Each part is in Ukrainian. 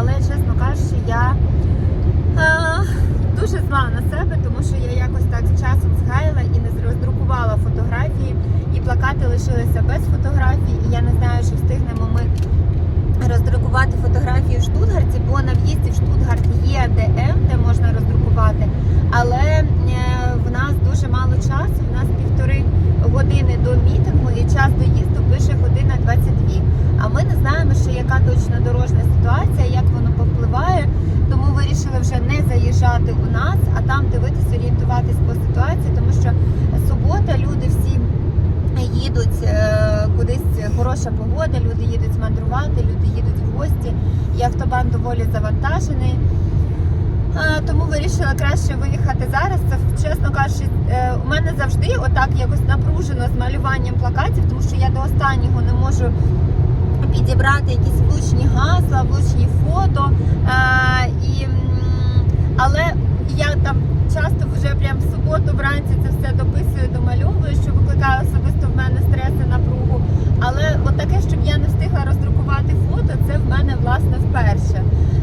але чесно кажучи, я е, дуже зла на себе, тому що я якось так з часом згаяла і не роздрукувала фотографії, і плакати лишилися без фотографій. І я не знаю, чи встигнемо ми роздрукувати фотографії в Штутгарті, бо на в'їзді в Штутгарт є ДМ, де можна роздрукувати. Але е, в нас дуже мало часу. В нас півтори години до мітингу і час доїзду пише година 22. А ми не знаємо, ще яка точно дорожня ситуація, як воно повпливає. Тому вирішили вже не заїжджати у нас, а там дивитись, орієнтуватись по ситуації, тому що субота, люди всі їдуть е, кудись хороша погода, люди їдуть мандрувати, люди їдуть в гості, і автобан доволі завантажений. Е, Тому вирішила краще виїхати зараз. Це чесно кажучи, е, у мене завжди отак якось напружено з малюванням плакатів, тому що я до останнього не можу підібрати якісь влучні гасла, влучні фото. Е, і, але я там часто вже прям в суботу вранці це все дописую, домальовую, що викликає особисто в мене стрес і напругу. Але от таке, щоб я не встигла роздрукувати фото, це в мене власне вперше.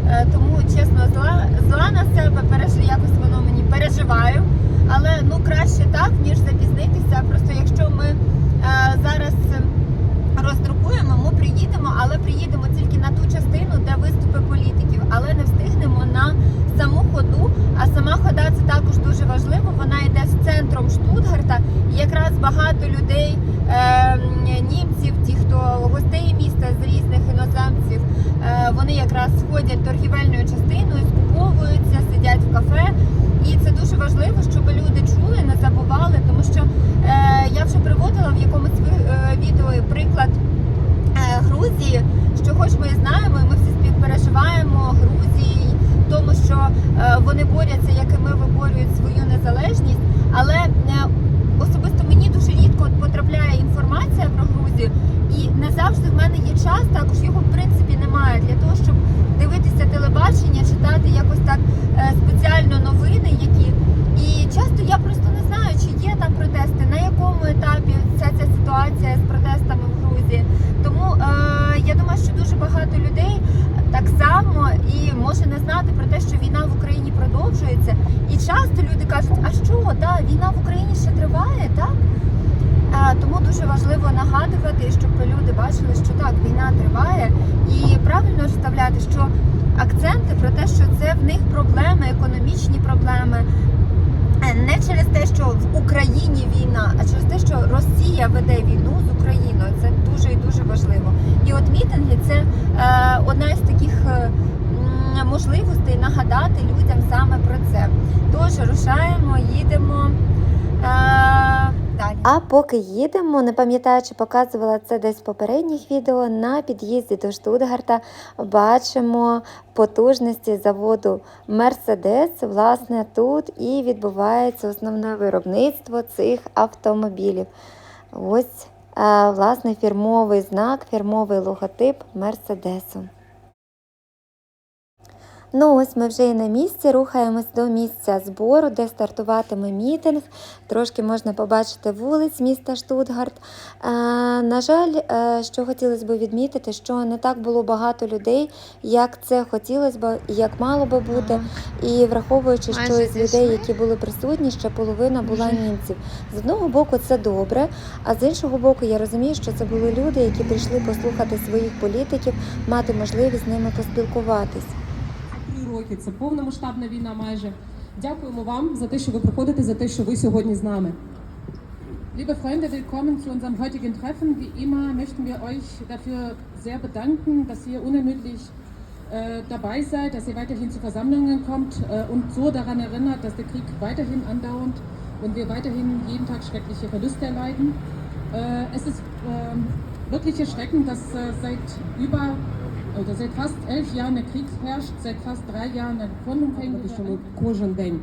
Е, Тому чесно, зла, зла на себе переж... якось воно мені переживаю. Але ну краще так, ніж запізнитися. Просто якщо ми е, зараз е, роздрукуємо, ми приїдемо, але приїдемо тільки на ту частину, де виступи політиків, але не встигнемо на саму ходу. А сама хода це також дуже важливо. Вона йде з центром Штутгарта. І якраз багато людей, е, німців, ті, хто гостей міста з різних іноземців, е, вони якраз сходять торгівельною частиною, скуповуються, сидять в кафе. І це дуже важливо, щоб люди чули, не забували, тому що е, я вже приводила в якомусь ви- е, відео приклад е, Грузії, що хоч ми і знаємо, і ми всі співпереживаємо Грузії, тому що е, вони борються, як і ми виборюють свою незалежність. Але е, особисто мені дуже рідко от потрапляє інформація про Грузію, і не завжди в мене є час, також його в принципі немає для того, щоб дивитися телебачення, читати якось так е, спеціально новини, які і часто я просто не знаю, чи є там протести, на якому етапі ця ця ситуація з протестами в Грузії. Тому е, я думаю, що дуже багато людей так само і може не знати про те, що війна в Україні продовжується. І часто люди кажуть, а що, да, війна в Україні ще триває, так? Е, Тому дуже важливо нагадувати, щоб люди бачили, що так, війна триває, і правильно розставляти, що акценти про те, що це в них проблеми, економічні проблеми. Е, Не через те, що в Україні війна, а через те, що Росія веде війну з Україною. Це дуже і дуже важливо. І от мітинги це е, одна із таких е, м, можливостей нагадати людям саме про це. Тож рушаємо, їдемо е, далі. А поки їдемо, не пам'ятаю, чи показувала це десь в попередніх відео. На під'їзді до Штутгарта бачимо потужності заводу Мерседес. Власне, тут і відбувається основне виробництво цих автомобілів. Ось, е, власне, фірмовий знак, фірмовий логотип Мерседесу. Ну, ось ми вже і на місці, рухаємось до місця збору, де стартуватиме мітинг. Трошки можна побачити вулиць міста Штутгарт. Е, на жаль, е, що хотілося б відмітити, що не так було багато людей, як це хотілося б і як мало би бути. І враховуючи, що зійшли. людей, які були присутні, ще половина була німців. З одного боку, це добре, а з іншого боку, я розумію, що це були люди, які прийшли послухати своїх політиків, мати можливість з ними поспілкуватись. Три роки це повномасштабна війна майже. Дякуємо вам за те, що ви приходите, за те, що ви сьогодні з нами. Liebe Freunde, willkommen zu unserem heutigen Treffen. Wie immer möchten wir euch dafür sehr bedanken, dass ihr unermüdlich äh, dabei seid, dass ihr weiterhin zu Versammlungen kommt äh, und so daran erinnert, dass der Krieg weiterhin andauert und wir weiterhin jeden Tag schreckliche Verluste erleiden. Äh, es ist ähm, wirklich erschreckend, dass äh, seit über oder seit fast elf Jahren der Krieg herrscht, seit fast drei Jahren ein Тому що ми Grundumfänglicher кожен день.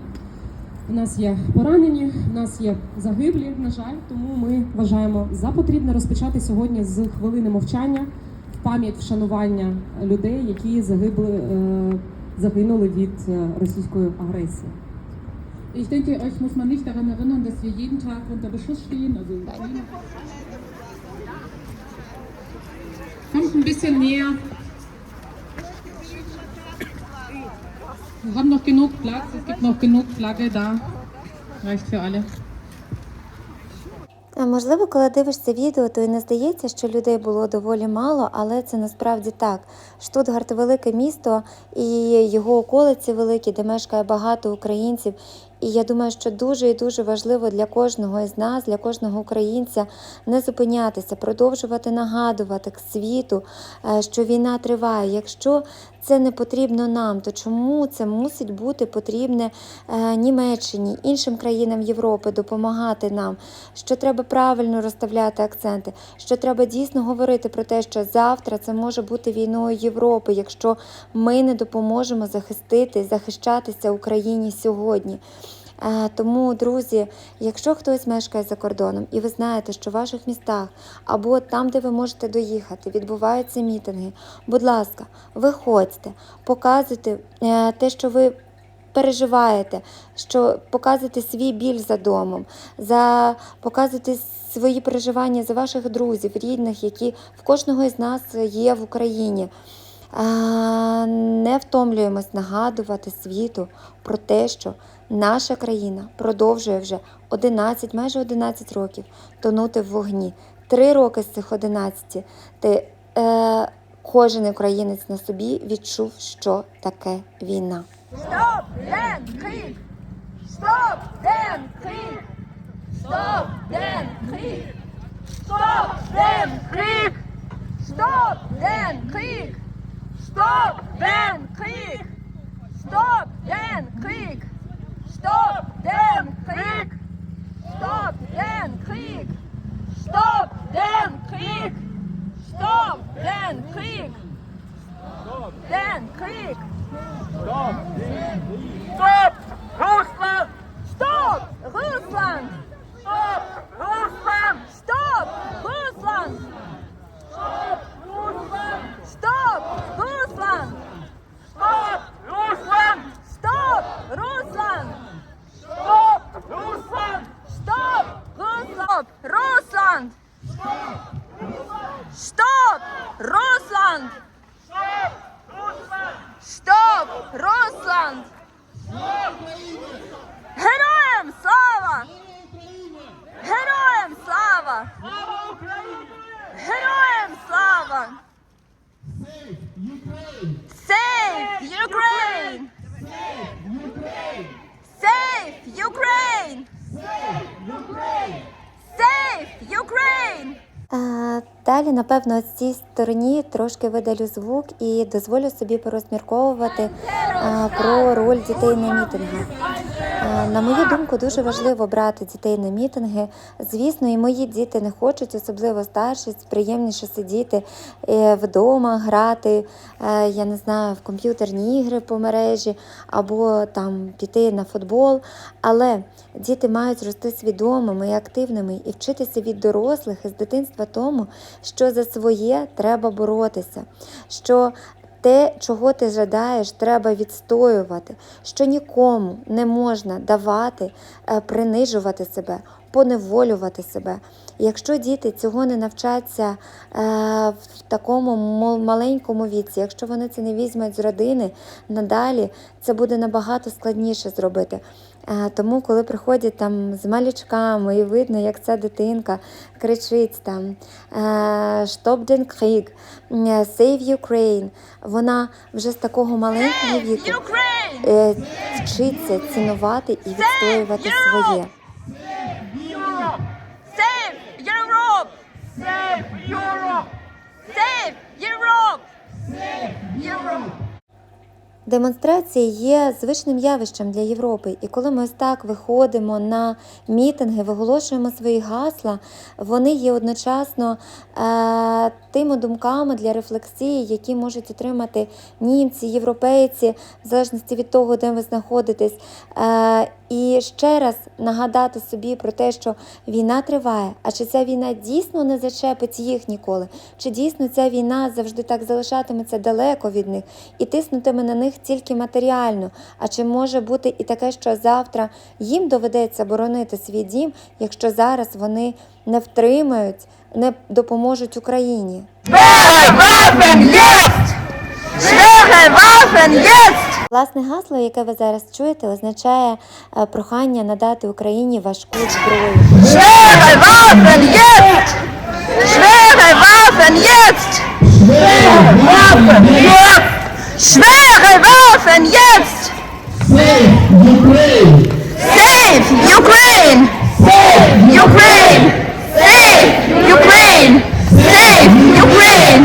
У нас є поранені, у нас є загиблі, на жаль, тому ми вважаємо за потрібне розпочати сьогодні з хвилини мовчання в пам'ять вшанування людей, які загибли, е, загинули від е, російської агресії. Ich denke, euch muss man nicht daran erinnern, dass wir jeden Tag unter Beschuss stehen. Also kommt ein bisschen näher. Wir haben noch genug Platz, es gibt noch genug Flagge da. Reicht für alle. А, Можливо, коли дивишся відео, то і не здається, що людей було доволі мало, але це насправді так. Штутгарт велике місто і його околиці великі, де мешкає багато українців. І я думаю, що дуже і дуже важливо для кожного із нас, для кожного українця не зупинятися, продовжувати нагадувати світу, е, що війна триває. Якщо це не потрібно нам, то чому це мусить бути потрібне е, Німеччині, іншим країнам Європи допомагати нам? Що треба правильно розставляти акценти, що треба дійсно говорити про те, що завтра це може бути війною Європи, якщо ми не допоможемо захистити, захищатися Україні сьогодні. Тому, друзі, якщо хтось мешкає за кордоном і ви знаєте, що в ваших містах або там, де ви можете доїхати, відбуваються мітинги, будь ласка, виходьте, показуйте е, те, що ви переживаєте, що показуєте свій біль за домом, за показуєте свої переживання за ваших друзів, рідних, які в кожного із нас є в Україні. Не втомлюємось нагадувати світу про те, що Наша країна продовжує вже 11, майже 11 років тонути в вогні. Три роки з цих 11 ти, е, кожен українець на собі відчув, що таке війна. Стоп! Ден! Крик! Стоп! Ден! Крик! Стоп! Ден! Крик! Стоп! Ден! Крик! Стоп! Ден! Крик! Стоп! Ден! Крик! Стоп! Ден! Крик! Stopp den Krieg! Stopp den Krieg! Stopp den Krieg! Stopp den Krieg! Stopp den Krieg! Den Krieg! Stopp! Russland! Stopp! Russland! Stopp! Russland! Stopp! Russland! Stopp! Russland! Stopp! Russland! Stopp! Russland! Stopp! Russland! Stopp! Russland! Stopp! Russland! Стоп! Русланд! Героям слава! Героям слава! Героям слава! Save Ukraine! Save Ukraine! Save Ukraine! А, Напевно, цій стороні трошки видалю звук і дозволю собі порозмірковувати про роль дітей на мітингах. А, На мою думку, дуже важливо брати дітей на мітинги. Звісно, і мої діти не хочуть, особливо старші, приємніше сидіти е, вдома, грати, е, я не знаю, в комп'ютерні ігри по мережі або там піти на футбол. Але діти мають рости свідомими і активними і вчитися від дорослих із дитинства тому, що за своє треба боротися. що те, чого ти жадаєш, треба відстоювати, що нікому не можна давати, е, принижувати себе, поневолювати себе. Якщо діти цього не навчаться е, в такому маленькому віці, якщо вони це не візьмуть з родини, надалі це буде набагато складніше зробити. Е, Тому, коли приходять там з малючками і видно, як ця дитинка кричить там «Stop den Krieg», «Save Ukraine», вона вже з такого маленького віку е, вчиться цінувати і відстоювати своє. Save Europe! Save Europe! Save Europe! Демонстрації є звичним явищем для Європи, і коли ми ось так виходимо на мітинги, виголошуємо свої гасла, вони є одночасно е, тими думками для рефлексії, які можуть отримати німці, європейці, в залежності від того, де ви знаходитесь. Е, і ще раз нагадати собі про те, що війна триває, а чи ця війна дійсно не зачепить їх ніколи, чи дійсно ця війна завжди так залишатиметься далеко від них і тиснутиме на них тільки матеріально. А чи може бути і таке, що завтра їм доведеться боронити свій дім, якщо зараз вони не втримають, не допоможуть Україні? Waffen jetzt! Schwere Waffen! Власне гасло, яке ви зараз чуєте, означає е, прохання надати Україні важку зброю. Waffen jetzt! Schwere Waffen jetzt! Schwere Waffen jetzt! Schwere Waffen jetzt! Save Ukraine! Save Ukraine! Save Ukraine! Save Ukraine!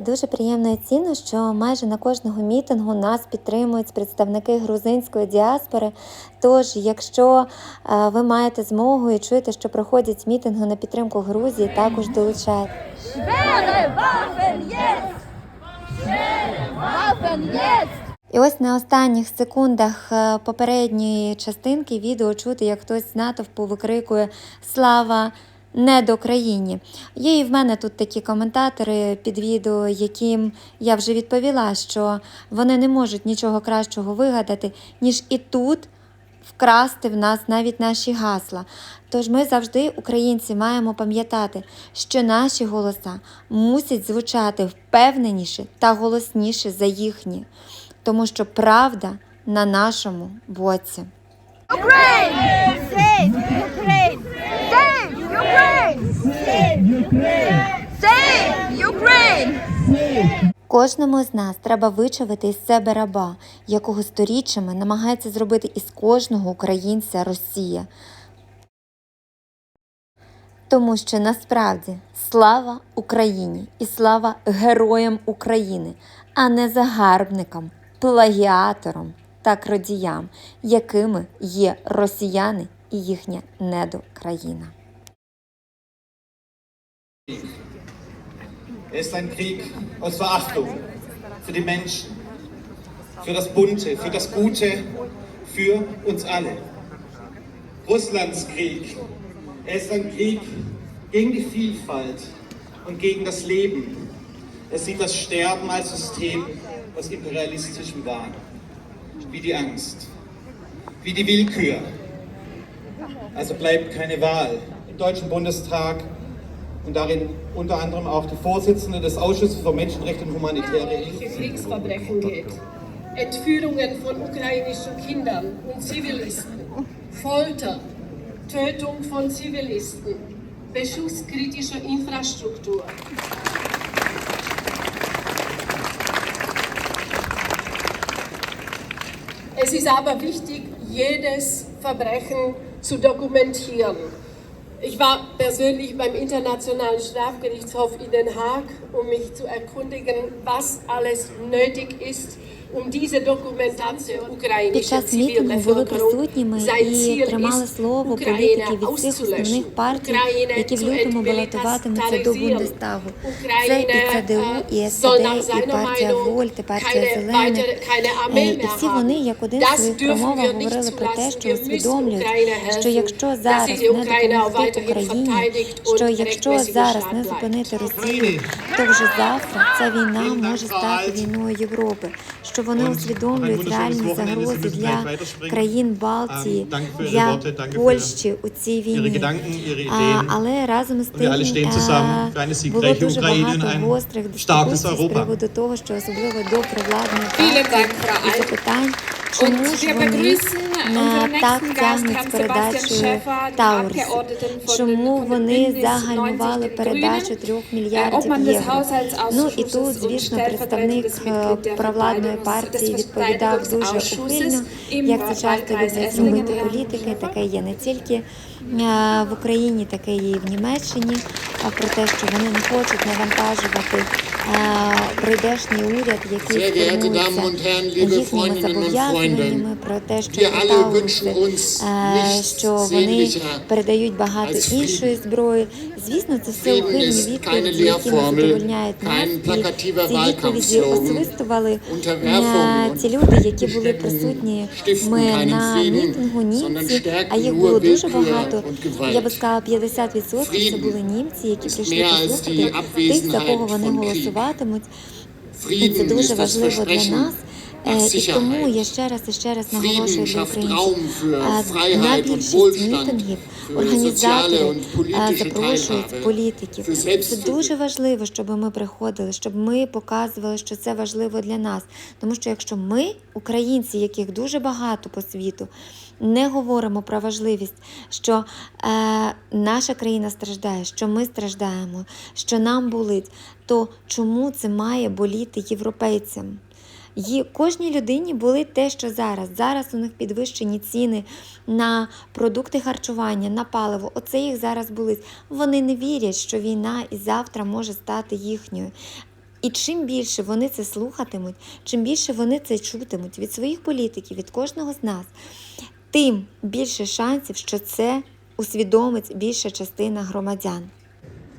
Знаєте, дуже приємно і цінно, що майже на кожного мітингу нас підтримують представники грузинської діаспори. Тож, якщо е, ви маєте змогу і чуєте, що проходять мітинги на підтримку Грузії, також долучайте. І ось на останніх секундах е, попередньої частинки відео чути, як хтось з натовпу викрикує Слава недокраїні. Є і в мене тут такі коментатори під відео, яким я вже відповіла, що вони не можуть нічого кращого вигадати, ніж і тут вкрасти в нас навіть наші гасла. Тож ми завжди, українці, маємо пам'ятати, що наші голоса мусять звучати впевненіше та голосніше за їхні, тому що правда на нашому боці. Ukraine! Save Ukraine! Save Ukraine! Save Ukraine! Save Ukraine! Кожному з нас треба вичавити із себе раба, якого сторіччями намагається зробити із кожного українця Росія. Тому що насправді слава Україні і слава героям України, а не загарбникам, плагіаторам та крадіям, якими є росіяни і їхня недокраїна. Er ist ein Krieg aus Verachtung für die Menschen, für das Bunte, für das Gute, für uns alle. Russlands Krieg. Er ist ein Krieg gegen die Vielfalt und gegen das Leben. Er sieht das Sterben als System aus imperialistischem Wahn, wie die Angst, wie die Willkür. Also bleibt keine Wahl im Deutschen Bundestag und darin unter anderem auch die Vorsitzende des Ausschusses für Menschenrechte und humanitäre Hilfe. Kriegsverbrechen geht. Entführungen von ukrainischen Kindern und Zivilisten, Folter, Tötung von Zivilisten, Beschuss kritischer Infrastruktur. Es ist aber wichtig, jedes Verbrechen zu dokumentieren. Ich war persönlich beim Internationalen Strafgerichtshof in Den Haag, um mich zu erkundigen, was alles nötig ist, Під час мітингу були присутніми і тримали слово політики від цих основних партій, які в лютому балотуватимуться до Бундестагу. Це і ЦДУ, і СПД, і партія Вольт, е, і партія Зелених. І всі вони як один в своїх промовах говорили про те, що усвідомлюють, що якщо зараз не допомогти Україні, що якщо зараз не зупинити Росію, то вже завтра ця війна може стати війною Європи. Що що вони усвідомлюють реальні загрози для країн Балтії, для Польщі у цій війні. А, але разом з тим а, е, було дуже багато гострих дискусій з приводу того, що особливо до провладних партій запитань, чому ж вони е, так тягнуть з передачею Таурс? Чому вони загальмували передачу трьох мільярдів євро? Ну і тут, звісно, представник е, провладної партії відповідав дуже ухильно, як це часто люблять робити політики. Таке є не тільки е, в Україні, таке є і в Німеччині. А про те, що вони не хочуть навантажувати прийдешній уряд, який формується їхніми зобов'язаннями, про те, що nichts що вони передають багато іншої зброї. Звісно, це все ухильні відповіді, які не задовольняють нас. І ці відповіді освистували ті люди, які були присутні ми на мітингу німці, а їх було дуже багато. Я би сказала, 50% це були німці, які прийшли послухати тих, за кого вони голосуватимуть. І це дуже важливо для нас. Е, І тому я ще раз і ще раз наголошую для українців. На більшість мітингів організатори запрошують політиків. Це дуже важливо, щоб ми приходили, щоб ми показували, що це важливо для нас. Тому що якщо ми, українці, яких дуже багато по світу, не говоримо про важливість, що е, наша країна страждає, що ми страждаємо, що нам болить, то чому це має боліти європейцям? Є кожній людині болить те, що зараз. Зараз у них підвищені ціни на продукти харчування, на паливо. Оце їх зараз болить. Вони не вірять, що війна і завтра може стати їхньою. І чим більше вони це слухатимуть, чим більше вони це чутимуть від своїх політиків, від кожного з нас, тим більше шансів, що це усвідомить більша частина громадян.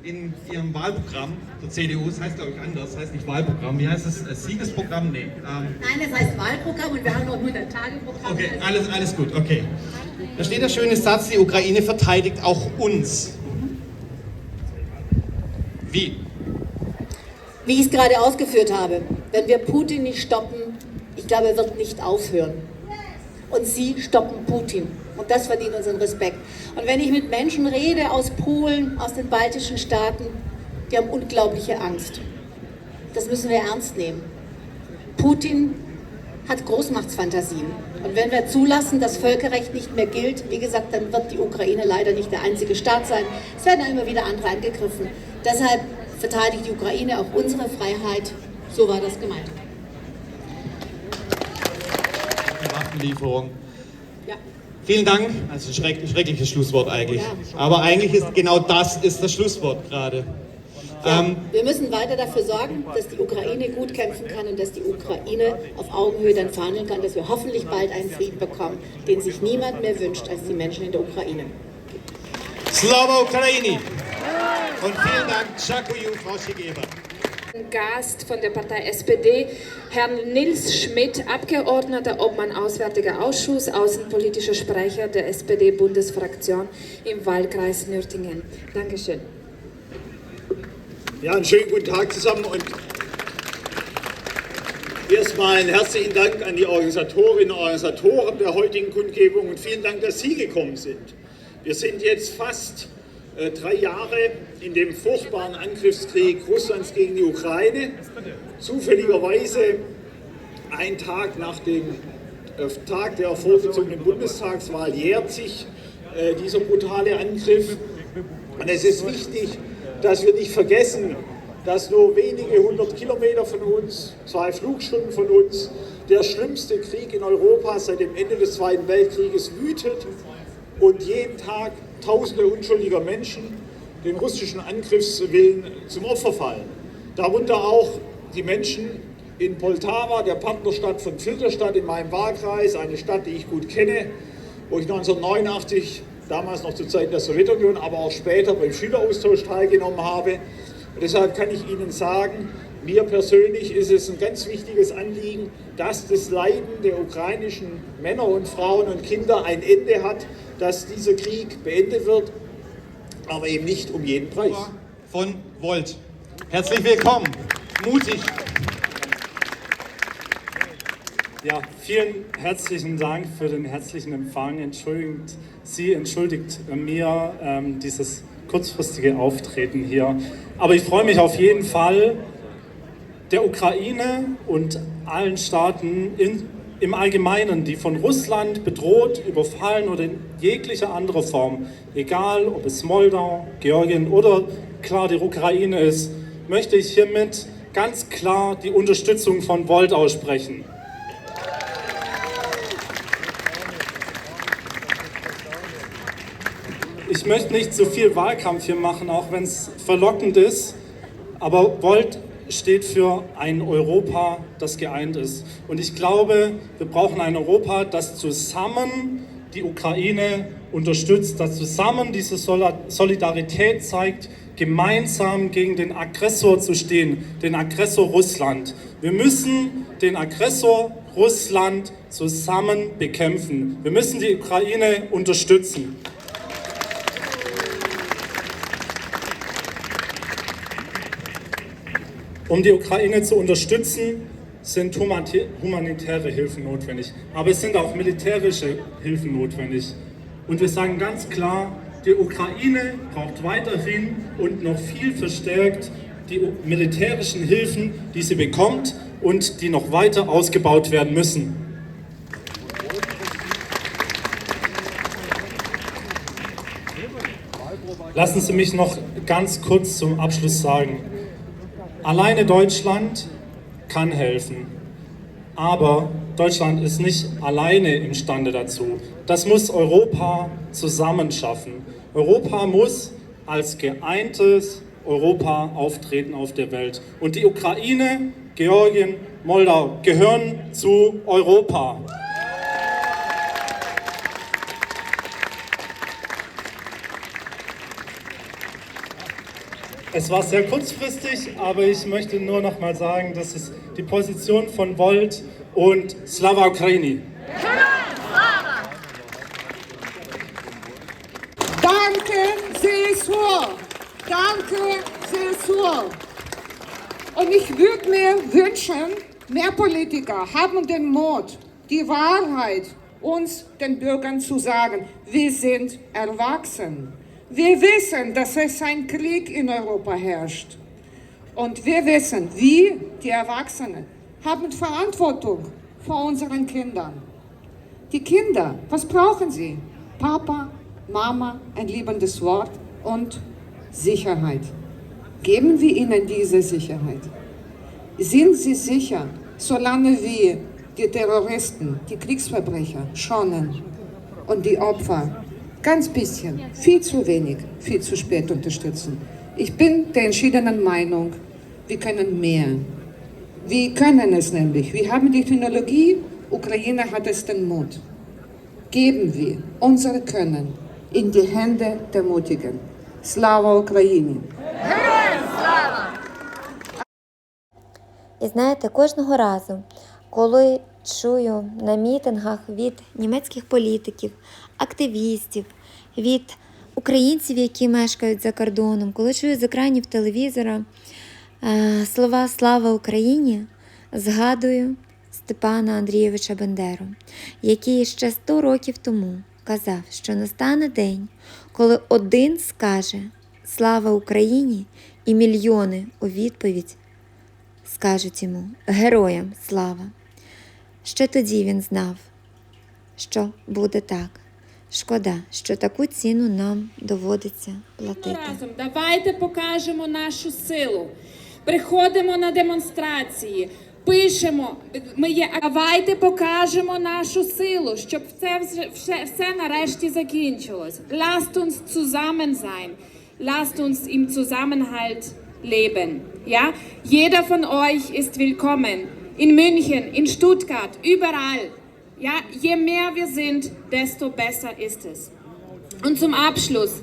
In ihrem Wahlprogramm der CDU, das heißt glaube ich anders, das heißt nicht Wahlprogramm, wie heißt es? Äh, Siegesprogramm? Nee. Ähm, Nein, das heißt Wahlprogramm und wir haben noch 100 Tage Programm. okay, alles, alles gut, okay. Da steht der schöne Satz, die Ukraine verteidigt auch uns. Wie? Wie ich es gerade ausgeführt habe, wenn wir Putin nicht stoppen, ich glaube, er wird nicht aufhören. Und Sie stoppen Putin. Und das verdient unseren Respekt. Und wenn ich mit Menschen rede aus Polen, aus den baltischen Staaten, die haben unglaubliche Angst. Das müssen wir ernst nehmen. Putin hat Großmachtsfantasien. Und wenn wir zulassen, dass Völkerrecht nicht mehr gilt, wie gesagt, dann wird die Ukraine leider nicht der einzige Staat sein. Es werden immer wieder andere angegriffen. Deshalb verteidigt die Ukraine auch unsere Freiheit. So war das gemeint. Waffenlieferung. Ja. Vielen Dank. Also ein schreck, schreckliches Schlusswort eigentlich. Ja. Aber eigentlich ist genau das ist das Schlusswort gerade. Ähm, Wir müssen weiter dafür sorgen, dass die Ukraine gut kämpfen kann und dass die Ukraine auf Augenhöhe dann verhandeln kann, dass wir hoffentlich bald einen Frieden bekommen, den sich niemand mehr wünscht als die Menschen in der Ukraine. Slava Ukraini! Und vielen Dank, Chakuyu, Frau Schigeva. Gast von der Partei SPD, Herrn Nils Schmidt, Abgeordneter, Obmann Auswärtiger Ausschuss, außenpolitischer Sprecher der SPD-Bundesfraktion im Wahlkreis Nürtingen. Dankeschön. Ja, einen schönen guten Tag zusammen und erstmal einen herzlichen Dank an die Organisatorinnen und Organisatoren der heutigen Kundgebung und vielen Dank, dass Sie gekommen sind. Wir sind jetzt fast drei Jahre in dem furchtbaren Angriffskrieg Russlands gegen die Ukraine. Zufälligerweise ein Tag nach dem äh, Tag der vorgezogenen Bundestagswahl jährt sich äh, dieser brutale Angriff. Und es ist wichtig, dass wir nicht vergessen, dass nur wenige hundert Kilometer von uns, zwei Flugstunden von uns, der schlimmste Krieg in Europa seit dem Ende des Zweiten Weltkrieges wütet und jeden Tag Tausende unschuldiger Menschen den russischen Angriffswillen zum Opfer fallen. Darunter auch die Menschen in Poltava, der Partnerstadt von Filderstadt in meinem Wahlkreis, eine Stadt, die ich gut kenne, wo ich 1989 damals noch zu Zeiten der Sowjetunion, aber auch später beim Schüleraustausch teilgenommen habe. Und deshalb kann ich Ihnen sagen, mir persönlich ist es ein ganz wichtiges Anliegen, dass das Leiden der ukrainischen Männer und Frauen und Kinder ein Ende hat, dass dieser Krieg beendet wird, aber eben nicht um jeden Preis. Von Volt. Herzlich willkommen. Mutig. Ja, vielen herzlichen Dank für den herzlichen Empfang. Entschuldigt, Sie entschuldigt mir ähm, dieses kurzfristige Auftreten hier. Aber ich freue mich auf jeden Fall, der Ukraine und allen Staaten, in, im Allgemeinen, die von Russland bedroht, überfallen oder in jeglicher anderer Form, egal ob es Moldau, Georgien oder klar die Ukraine ist, möchte ich hiermit ganz klar die Unterstützung von Volt aussprechen. Ich möchte nicht zu viel Wahlkampf hier machen, auch wenn es verlockend ist, aber Volt steht für ein Europa, das geeint ist. Und ich glaube, wir brauchen ein Europa, das zusammen die Ukraine unterstützt, das zusammen diese Solidarität zeigt, gemeinsam gegen den Aggressor zu stehen, den Aggressor Russland. Wir müssen den Aggressor Russland zusammen bekämpfen. Wir müssen die Ukraine unterstützen. Um die Ukraine zu unterstützen, sind humanitäre Hilfen notwendig. Aber es sind auch militärische Hilfen notwendig. Und wir sagen ganz klar, die Ukraine braucht weiterhin und noch viel verstärkt die militärischen Hilfen, die sie bekommt und die noch weiter ausgebaut werden müssen. Lassen Sie mich noch ganz kurz zum Abschluss sagen, Alleine Deutschland kann helfen. Aber Deutschland ist nicht alleine imstande dazu. Das muss Europa zusammen schaffen. Europa muss als geeintes Europa auftreten auf der Welt. Und die Ukraine, Georgien, Moldau gehören zu Europa. Es war sehr kurzfristig, aber ich möchte nur noch mal sagen, das ist die Position von Volt und Slava Ukraini. Danke, Cäsur. Danke, Cäsur. Und ich würde mir wünschen, mehr Politiker haben den Mut, die Wahrheit uns, den Bürgern, zu sagen. Wir sind erwachsen. Wir wissen, dass es ein Krieg in Europa herrscht. Und wir wissen, wir, die Erwachsenen, haben Verantwortung vor unseren Kindern. Die Kinder, was brauchen sie? Papa, Mama, ein liebendes Wort und Sicherheit. Geben wir ihnen diese Sicherheit. Sind sie sicher, solange wir die Terroristen, die Kriegsverbrecher schonen und die Opfer ganz bisschen, viel zu wenig, viel zu spät unterstützen? Ich bin der entschiedenen Meinung, wir können mehr. Wir können es nämlich. Wir haben die Technologie, Ukraine hat es den Mut. Geben wir unser Können in die Hände der Mutigen. Slava Ukraini! І знаєте, кожного разу, коли чую на мітингах від німецьких політиків, активістів, від українців, які мешкають за кордоном, коли чую з екранів телевізора е, слова Слава Україні, згадую Степана Андрійовича Бендеру, який ще 100 років тому казав, що настане день, коли один скаже Слава Україні і мільйони у відповідь скажуть йому Героям слава. Ще тоді він знав, що буде так. Шкода, що таку ціну нам доводиться платити. Разом давайте покажемо нашу силу. Приходимо на демонстрації, пишемо. Ми є. Давайте покажемо нашу силу, щоб це все, все нарешті закінчилось. Lasst uns zusammen sein. Lasst uns im Zusammenhalt leben. Ja, jeder von euch ist willkommen. In München, in Stuttgart, überall. Ja, je mehr wir sind, desto besser ist es. Und zum Abschluss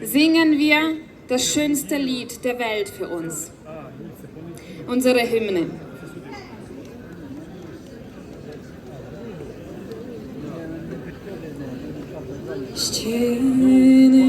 singen wir das schönste Lied der Welt für uns, unsere Hymne. Still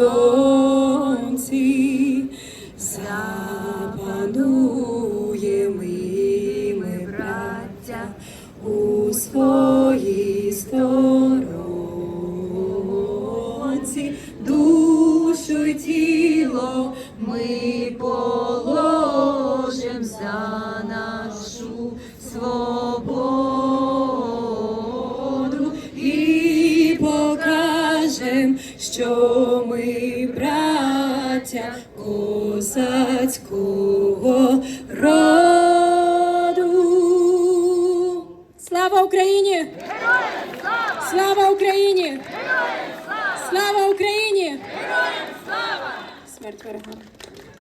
на Україні!